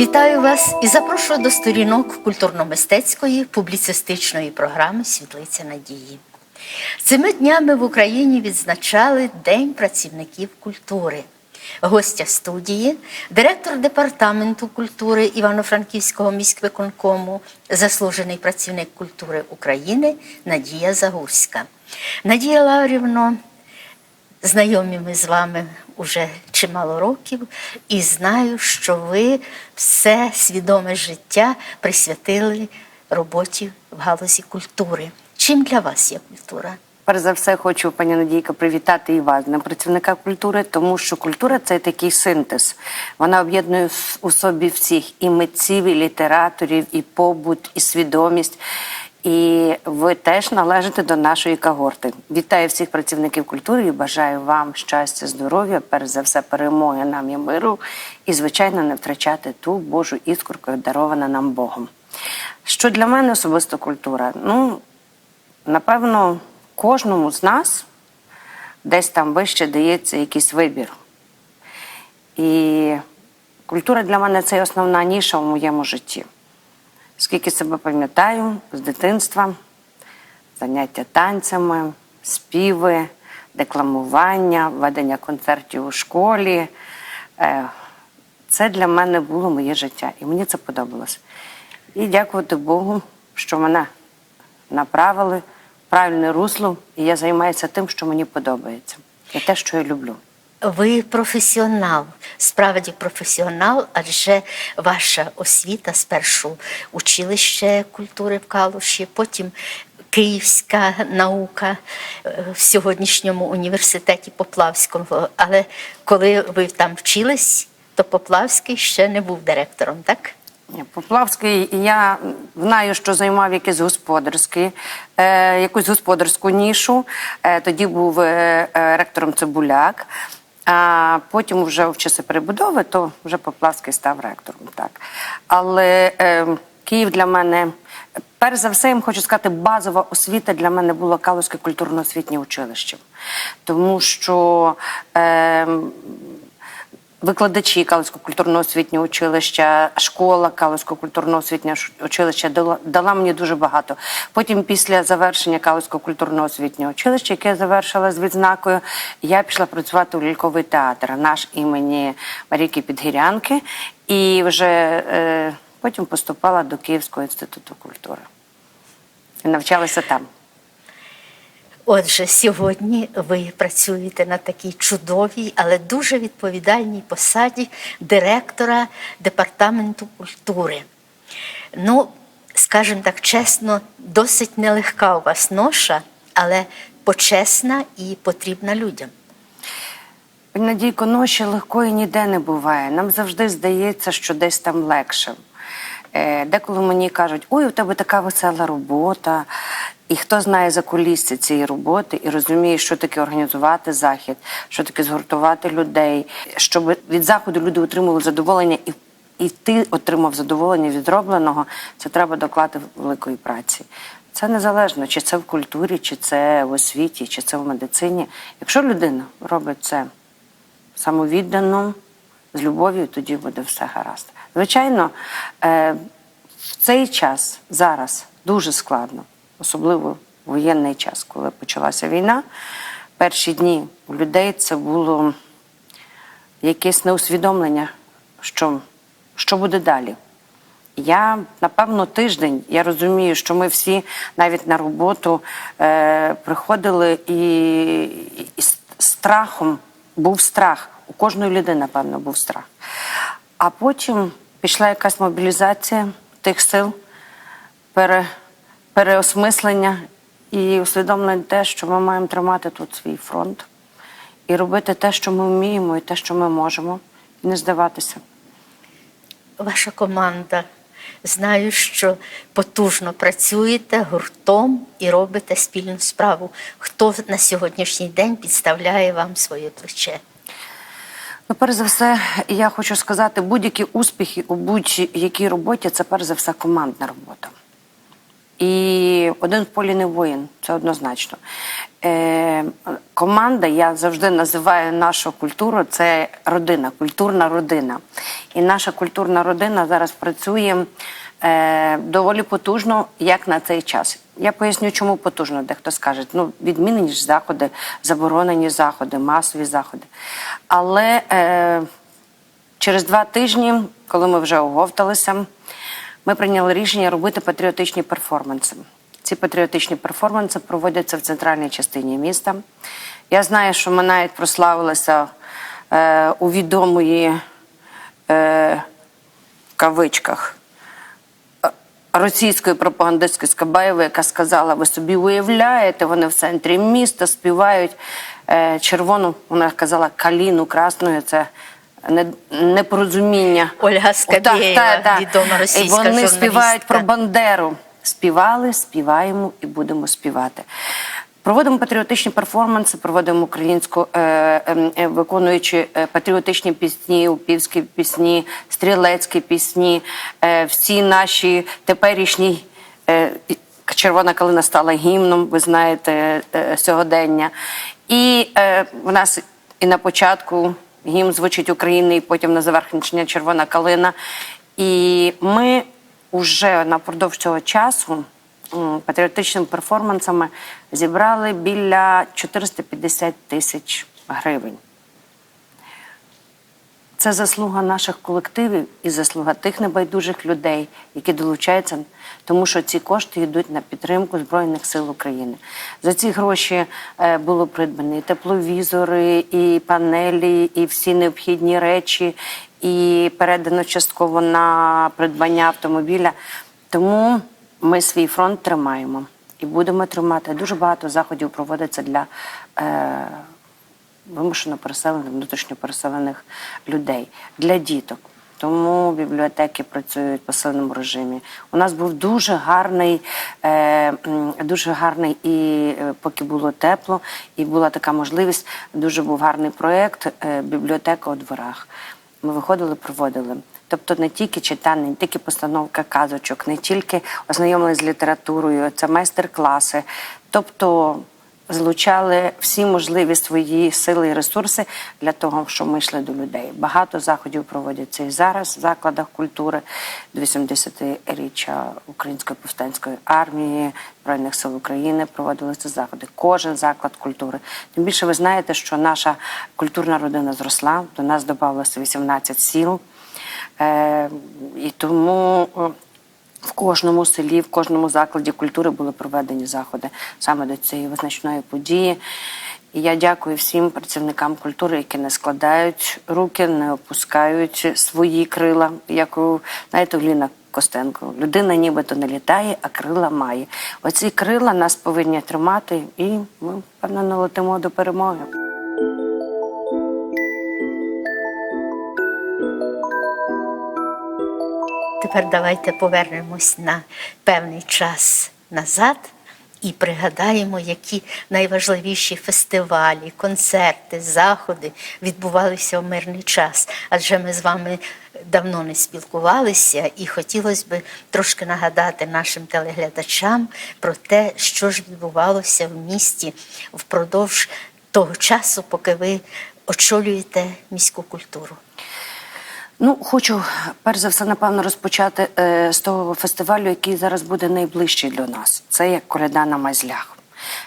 Вітаю вас і запрошую до сторінок культурно-мистецької публіцистичної програми Світлиця Надії. Цими днями в Україні відзначали День працівників культури. Гостя студії, директор департаменту культури Івано-Франківського міськвиконкому, заслужений працівник культури України Надія Загурська. Надія Лаврівно, знайомі ми з вами уже чимало років, і знаю, що ви все свідоме життя присвятили роботі в галузі культури. Чим для вас є культура? Перш за все, хочу, пані Надійка, привітати і вас, на працівника культури, тому що культура це такий синтез. Вона об'єднує у собі всіх і митців, і літераторів, і побут, і свідомість. І ви теж належите до нашої когорти. Вітаю всіх працівників культури і бажаю вам щастя, здоров'я, перш за все, перемоги нам і миру, і, звичайно, не втрачати ту Божу іскорку, дарована нам Богом. Що для мене особисто культура? Ну, напевно, кожному з нас десь там вище дається якийсь вибір. І культура для мене це основна ніша в моєму житті. Скільки себе пам'ятаю з дитинства, заняття танцями, співи, декламування, ведення концертів у школі. Е, Це для мене було моє життя, і мені це подобалось. І дякувати Богу, що мене направили в правильне русло, і я займаюся тим, що мені подобається, і те, що я люблю. Ви професіонал, справді професіонал, адже ваша освіта спершу училище культури в Калуші, потім Київська наука е, в сьогоднішньому університеті Поплавського. Але коли ви там вчились, то Поплавський ще не був директором, так? Поплавський, я знаю, що займав якийсь господарський, е, якусь господарську нішу. Е, тоді був е, е, ректором Цибуляк. А потім, вже в часи перебудови, то вже Поплавський став ректором. Так. Але е, Київ для мене, перш за все, я хочу сказати, базова освіта для мене була Калузьке культурно-освітнє училище. Тому що е, Викладачі Калицького культурно-освітнього училища, школа Калицького культурно-освітнього училища дала, мені дуже багато. Потім, після завершення Калицького культурно-освітнього училища, яке я завершила з відзнакою, я пішла працювати у ляльковий театр наш імені Марійки Підгірянки, і вже е, потім поступала до Київського інституту культури і навчалася там. Отже, сьогодні ви працюєте на такій чудовій, але дуже відповідальній посаді директора департаменту культури. Ну, скажімо так чесно, досить нелегка у вас ноша, але почесна і потрібна людям. Надійко, ночі легкої ніде не буває. Нам завжди здається, що десь там легше. Е, Деколи мені кажуть, ой, у тебе така весела робота. І хто знає за кулісся цієї роботи і розуміє, що таке організувати захід, що таке згуртувати людей, щоб від заходу люди отримали задоволення і, і ти отримав задоволення від зробленого, це треба доклати великої праці. Це незалежно, чи це в культурі, чи це в освіті, чи це в медицині. Якщо людина робить це самовіддано, з любов'ю, тоді буде все гаразд. Звичайно, е, в цей час зараз дуже складно, особливо в воєнний час, коли почалася війна. Перші дні у людей це було якесь неусвідомлення, що, що буде далі. Я напевно тиждень. Я розумію, що ми всі навіть на роботу е, приходили і, і страхом був страх. У кожної людини, напевно, був страх. А потім пішла якась мобілізація тих сил, пере, переосмислення і усвідомлення те, що ми маємо тримати тут свій фронт і робити те, що ми вміємо, і те, що ми можемо, і не здаватися. Ваша команда. Знаю, що потужно працюєте гуртом і робите спільну справу. Хто на сьогоднішній день підставляє вам своє плече? Ну, перш за все, я хочу сказати, будь-які успіхи у будь-якій роботі це перш за все командна робота. І один в полі не воїн, це однозначно. Е, команда, я завжди називаю нашу культуру, це родина, культурна родина. І наша культурна родина зараз працює е, доволі потужно, як на цей час. Я поясню, чому потужно, дехто скаже. Ну, відмінені ж заходи, заборонені заходи, масові заходи. Але е, через два тижні, коли ми вже оговталися, ми прийняли рішення робити патріотичні перформанси. Ці патріотичні перформанси проводяться в центральній частині міста. Я знаю, що ми навіть прославилися е, у відомої е, кавичках е, російської пропагандистки Скабаєвої, яка сказала: ви собі уявляєте, вони в центрі міста співають е, червону, вона казала каліну красною. Це непорозуміння. Ольга О, Скабєєва, відома російська вони журналістка. співають про Бандеру. Співали, співаємо і будемо співати. Проводимо патріотичні перформанси, проводимо українську, е, е, е, виконуючи е, патріотичні пісні, упівські пісні, стрілецькі пісні, е, всі наші теперішні. Е, Червона калина стала гімном, ви знаєте, е, сьогодення. І е, в нас і на початку гімн звучить України, і потім на завершення червона калина. І ми вже напродовж цього часу патріотичними перформансами зібрали біля 450 тисяч гривень. Це заслуга наших колективів і заслуга тих небайдужих людей, які долучаються, тому що ці кошти йдуть на підтримку Збройних сил України. За ці гроші е, було придбані і тепловізори, і панелі, і всі необхідні речі, і передано частково на придбання автомобіля. Тому ми свій фронт тримаємо і будемо тримати. Дуже багато заходів проводиться для. Е, вимушено переселених, внутрішньо переселених людей для діток. Тому бібліотеки працюють в посиленому режимі. У нас був дуже гарний, е, дуже гарний і е, поки було тепло, і була така можливість. Дуже був гарний проєкт е, бібліотека у дворах. Ми виходили, проводили. Тобто не тільки читання, не тільки постановка казочок, не тільки ознайомлення з літературою, це майстер-класи. Тобто злучали всі можливі свої сили і ресурси для того, щоб ми йшли до людей. Багато заходів проводяться і зараз в закладах культури до 80-річчя Української повстанської армії, Збройних сил України проводилися заходи. Кожен заклад культури. Тим більше ви знаєте, що наша культурна родина зросла. До нас додалося 18 сіл. Е, і тому кожному селі, в кожному закладі культури були проведені заходи саме до цієї визначної події. І я дякую всім працівникам культури, які не складають руки, не опускають свої крила. Як у знаєте, у Ліна Костенко. Людина нібито не літає, а крила має. Оці крила нас повинні тримати, і ми певно налетимо до перемоги. Тепер давайте повернемось на певний час назад і пригадаємо, які найважливіші фестивалі, концерти, заходи відбувалися в мирний час. Адже ми з вами давно не спілкувалися, і хотілося б трошки нагадати нашим телеглядачам про те, що ж відбувалося в місті впродовж того часу, поки ви очолюєте міську культуру. Ну, хочу перш за все, напевно, розпочати е, з того фестивалю, який зараз буде найближчий для нас. Це як коляда на майзлях.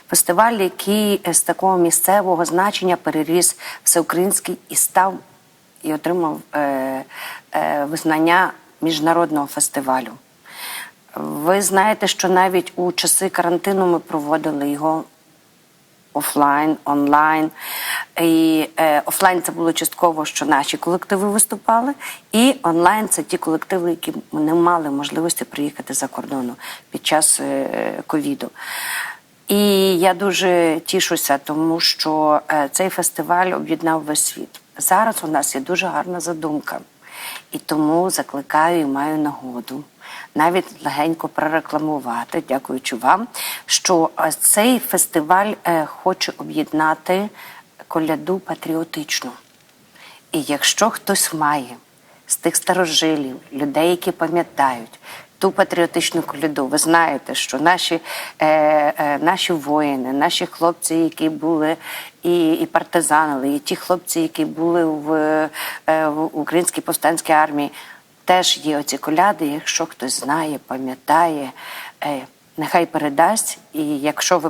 Фестиваль, який з такого місцевого значення переріс всеукраїнський і став і отримав е, е, визнання міжнародного фестивалю. Ви знаєте, що навіть у часи карантину ми проводили його офлайн, онлайн. І е, офлайн це було частково, що наші колективи виступали, і онлайн це ті колективи, які не мали можливості приїхати за кордону під час е, ковіду. І я дуже тішуся, тому що е, цей фестиваль об'єднав весь світ. Зараз у нас є дуже гарна задумка, і тому закликаю і маю нагоду навіть легенько прорекламувати, дякуючи вам, що е, цей фестиваль хоче об'єднати коляду патріотичну. І якщо хтось має з тих старожилів, людей, які пам'ятають ту патріотичну коляду. Ви знаєте, що наші, е, е, наші воїни, наші хлопці, які були і, і партизанили, і ті хлопці, які були в, е, в українській повстанській армії, теж є оці коляди. Якщо хтось знає, пам'ятає. Е, Нехай передасть, і якщо ви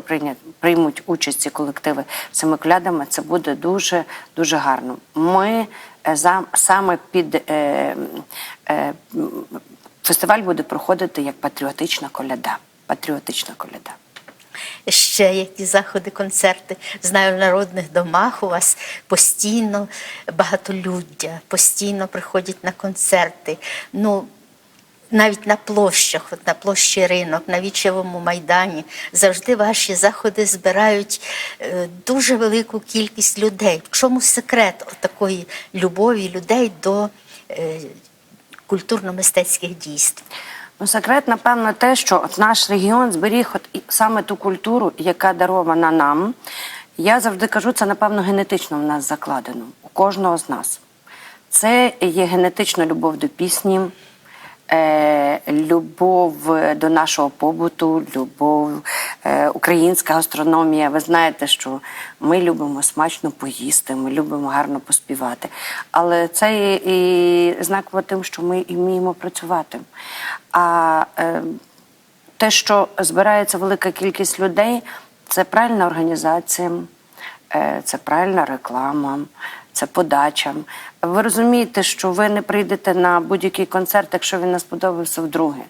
приймуть участь ці колективи цими колядами, це буде дуже дуже гарно. Ми е, за саме під е, е, фестиваль буде проходити як патріотична коляда. Патріотична коляда. ще які заходи, концерти. Знаю, в народних домах у вас постійно багатолюддя, постійно приходять на концерти. Ну, навіть на площах, от на площі ринок, на Вічевому майдані, завжди ваші заходи збирають е, дуже велику кількість людей. В чому секрет такої любові людей до е, культурно-мистецьких дійств? Ну, секрет, напевно, те, що от наш регіон зберіг от саме ту культуру, яка дарована нам. Я завжди кажу, це, напевно, генетично в нас закладено, у кожного з нас. Це є генетична любов до пісні, е, любов до нашого побуту, любов, е, українська гастрономія. Ви знаєте, що ми любимо смачно поїсти, ми любимо гарно поспівати. Але це і знаково тим, що ми і вміємо працювати. А е, те, що збирається велика кількість людей, це правильна організація, е, це правильна реклама, це подача. Ви розумієте, що ви не прийдете на будь-який концерт, якщо він не сподобався вдруге.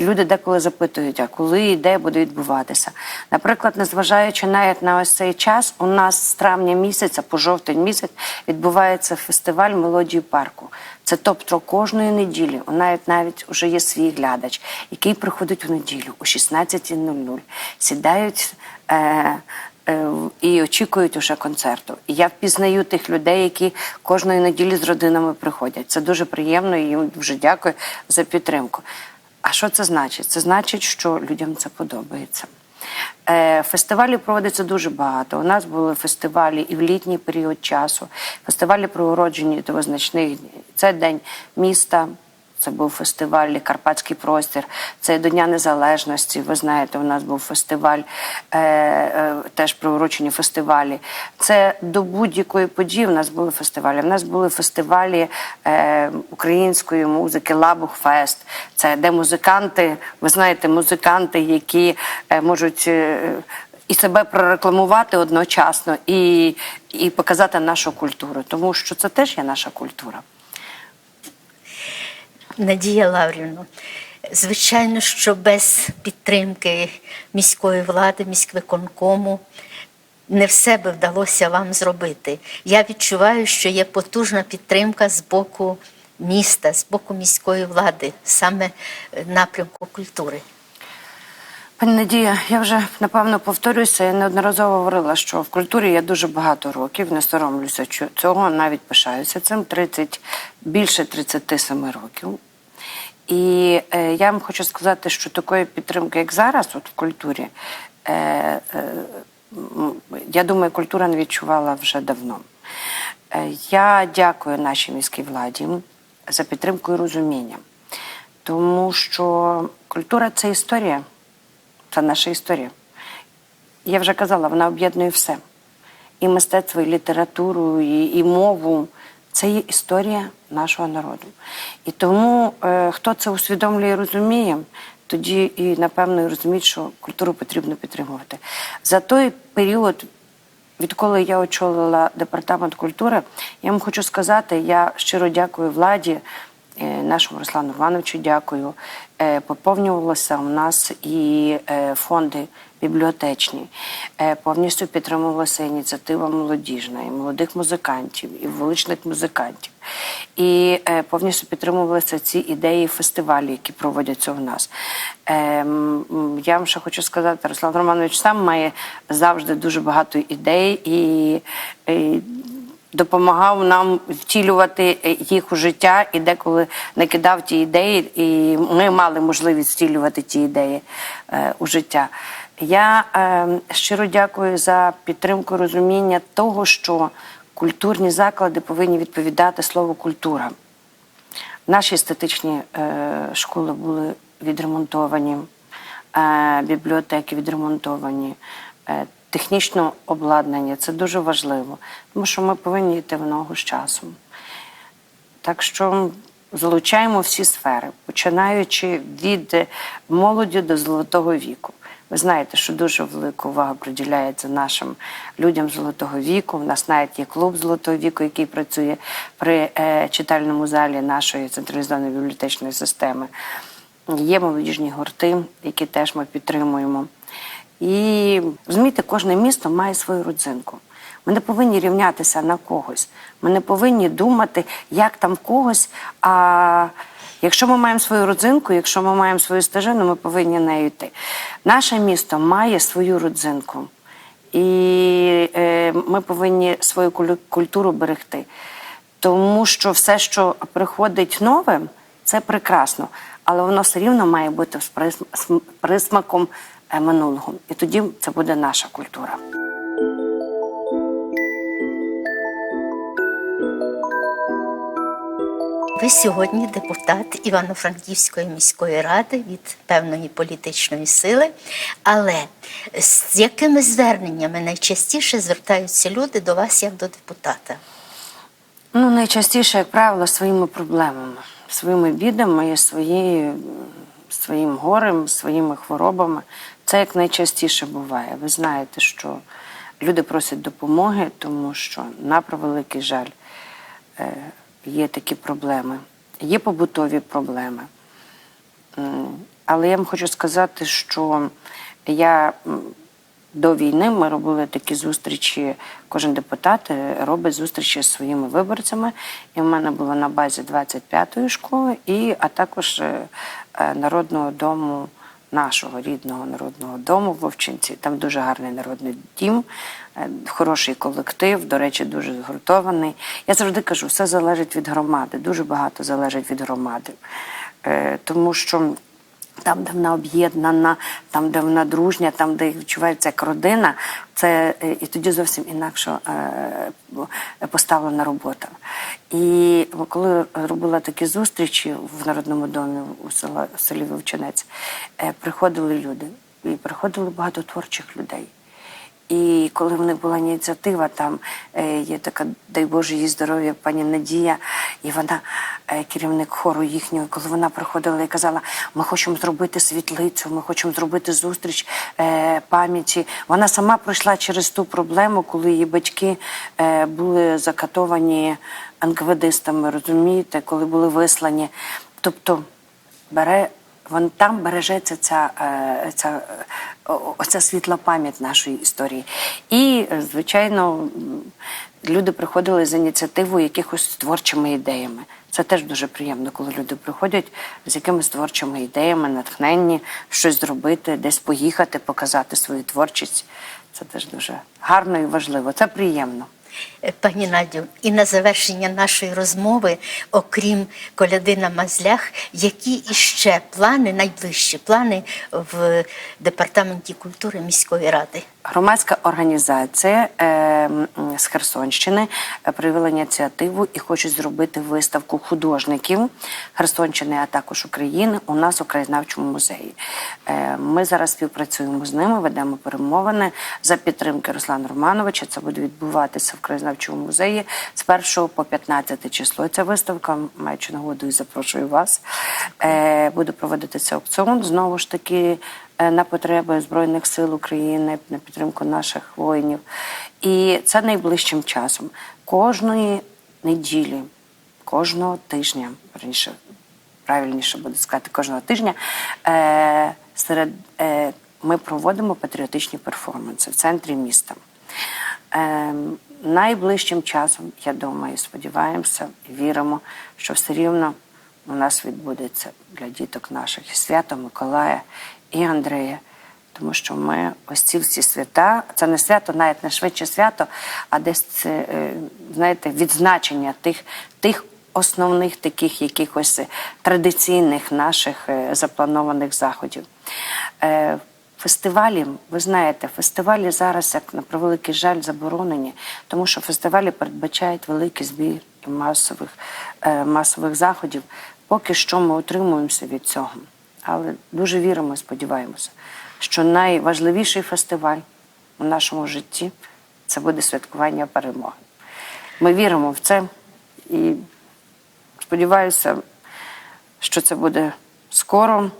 Люди деколи запитують, а коли і де буде відбуватися. Наприклад, незважаючи навіть на ось цей час, у нас з травня місяця по жовтень місяць відбувається фестиваль мелодії парку. Це тобто кожної неділі, у навіть навіть вже є свій глядач, який приходить в неділю о 16.00, сідають. Е, і очікують уже концерту. Я впізнаю тих людей, які кожної неділі з родинами приходять. Це дуже приємно і їм дуже дякую за підтримку. А що це значить? Це значить, що людям це подобається. Е, Фестивалів проводиться дуже багато. У нас були фестивалі і в літній період часу, фестивалі приурочені до визначних днів. Це День міста. Це був фестиваль Карпатський простір, це до Дня Незалежності. Ви знаєте, у нас був фестиваль, е, е, теж приурочені фестивалі. Це до будь-якої події. У нас були фестивалі. У нас були фестивалі е, української музики, Лабухфест. Це де музиканти, ви знаєте, музиканти, які е, можуть. е, і себе прорекламувати одночасно, і, і показати нашу культуру, тому що це теж є наша культура. Надія Лаврівна, звичайно, що без підтримки міської влади, міськвиконкому не все би вдалося вам зробити. Я відчуваю, що є потужна підтримка з боку міста, з боку міської влади, саме напрямку культури. Пані Надія, я вже напевно повторююся. Я неодноразово говорила, що в культурі я дуже багато років, не соромлюся цього, навіть пишаюся цим 30, більше 37 років. І е, я вам хочу сказати, що такої підтримки, як зараз, от в культурі, е, е, я думаю, культура не відчувала вже давно. Е, я дякую нашій міській владі за підтримку і розуміння, тому що культура це історія. Це наша історія. Я вже казала, вона об'єднує все. І мистецтво, і літературу, і, і мову. Це є історія нашого народу. І тому, е, хто це усвідомлює і розуміє, тоді і, напевно, і розуміють, що культуру потрібно підтримувати. За той період, відколи я очолила департамент культури, я вам хочу сказати, я щиро дякую владі, нашому Руслану Івановичу дякую. Е, Поповнювалися у нас і е, фонди бібліотечні. Е, Повністю підтримувалася ініціатива молодіжна, і молодих музикантів, і вуличних музикантів. І е, повністю підтримувалися ці ідеї фестивалі, які проводяться у нас. Е, Я вам ще хочу сказати, Руслан Романович сам має завжди дуже багато ідей і. Допомагав нам втілювати е, їх у життя і деколи не кидав ті ідеї, і ми мали можливість втілювати ті ідеї е, у життя. Я е, щиро дякую за підтримку розуміння того, що культурні заклади повинні відповідати слову культура. Наші естетичні школи були відремонтовані, бібліотеки відремонтовані, технічне обладнання це дуже важливо, тому що ми повинні йти в ногу з часом. Так що залучаємо всі сфери, починаючи від молоді до золотого віку. Ви знаєте, що дуже велика увага приділяється нашим людям золотого віку. У нас навіть є клуб золотого віку, який працює при е, читальному залі нашої централізованої бібліотечної системи. Є молодіжні гурти, які теж ми підтримуємо. І розумієте, кожне місто має свою родзинку. Ми не повинні рівнятися на когось. Ми не повинні думати, як там когось. А якщо ми маємо свою родзинку, якщо ми маємо свою стежину, ми повинні нею йти. Наше місто має свою родзинку. І е, ми повинні свою культуру берегти. Тому що все, що приходить новим, це прекрасно, але воно все рівно має бути з присмаком минулого. І тоді це буде наша культура. Ви сьогодні депутат Івано-Франківської міської ради від певної політичної сили. Але з якими зверненнями найчастіше звертаються люди до вас як до депутата? Ну, найчастіше, як правило, своїми проблемами, своїми бідами своєю, своїм горем, своїми хворобами. Це як найчастіше буває. Ви знаєте, що люди просять допомоги, тому що, на превеликий жаль, е, є такі проблеми, є побутові проблеми. Але я вам хочу сказати, що я до війни ми робили такі зустрічі. Кожен депутат е, робить зустрічі з своїми виборцями. І в мене було на базі 25-ї школи, і, а також е, народного дому. Нашого рідного народного дому в Вовчинці. Там дуже гарний народний дім, е, хороший колектив, до речі, дуже згуртований. Я завжди кажу, все залежить від громади, дуже багато залежить від громади. Е, Тому що там, де вона об'єднана, там, де вона дружня, там, де відчувається як родина, це е, і тоді зовсім інакше е, поставлена робота. І коли робила такі зустрічі в Народному домі у селі Вовчинець, е, приходили люди, і приходило багато творчих людей. І коли в них була ініціатива, там е, є така, дай Боже, їй здоров'я, пані Надія, і вона е, керівник хору їхнього, коли вона приходила і казала, ми хочемо зробити світлицю, ми хочемо зробити зустріч е, пам'яті. Вона сама пройшла через ту проблему, коли її батьки були закатовані НКВДистами, розумієте, коли були вислані. Тобто бере Вон там бережеться ця, е, ця оця світла пам'ять нашої історії. І, е, звичайно, люди приходили з ініціативою якихось творчими ідеями. Це теж дуже приємно, коли люди приходять з якимись творчими ідеями, натхненні, щось зробити, десь поїхати, показати свою творчість. Це теж дуже гарно і важливо. Це приємно. Пані Надю, і на завершення нашої розмови, окрім коляди на мазлях, які іще плани, найближчі плани в департаменті культури міської ради? Громадська організація е, з Херсонщини е, проявила ініціативу і хочуть зробити виставку художників Херсонщини, а також України у нас у краєзнавчому музеї. Е, ми зараз співпрацюємо з ними, ведемо перемовини за підтримки Руслана Романовича. Це буде відбуватися в краєзнавчому музеї з 1 по 15 число. Ця виставка, маючи нагоду, і запрошую вас. Е, буде проводитися аукціон знову ж таки е, на потреби Збройних сил України, на підтримку наших воїнів. І це найближчим часом. Кожної неділі, кожного тижня, раніше правильніше буде сказати, кожного тижня е, серед, ми проводимо патріотичні перформанси в центрі міста. Е, найближчим часом, я думаю, сподіваємося віримо, що все рівно у нас відбудеться для діток наших свято Миколая і Андрея. Тому що ми ось ці всі свята, це не свято, навіть не швидше свято, а десь це, е, знаєте, відзначення тих, тих основних таких якихось традиційних наших е, запланованих заходів. Фестивалі, ви знаєте, фестивалі зараз, як на превеликий жаль, заборонені, тому що фестивалі передбачають великий збір масових, е, масових заходів. Поки що ми утримуємося від цього. але дуже віримо і сподіваємося, що найважливіший фестиваль у нашому житті це буде святкування перемоги. Ми віримо в це і сподіваюся, що це буде скоро.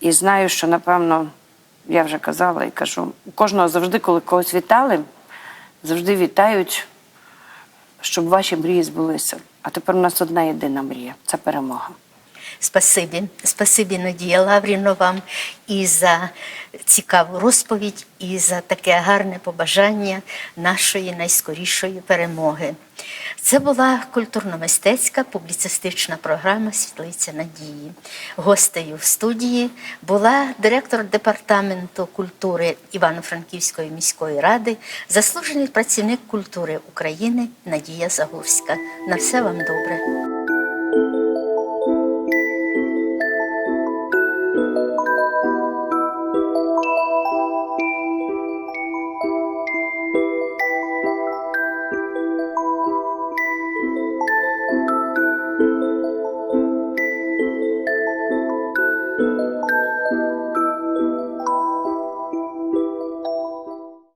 І знаю, що напевно, я вже казала і кажу, у кожного завжди, коли когось вітали, завжди вітають, щоб ваші мрії збулися. А тепер у нас одна єдина мрія це перемога. Спасибі, спасибі, Надія Лавріно, вам і за цікаву розповідь, і за таке гарне побажання нашої найскорішої перемоги. Це була культурно-мистецька публіцистична програма Світлиця Надії. Гостею в студії була директор департаменту культури Івано-Франківської міської ради, заслужений працівник культури України Надія Загурська. На все вам добре.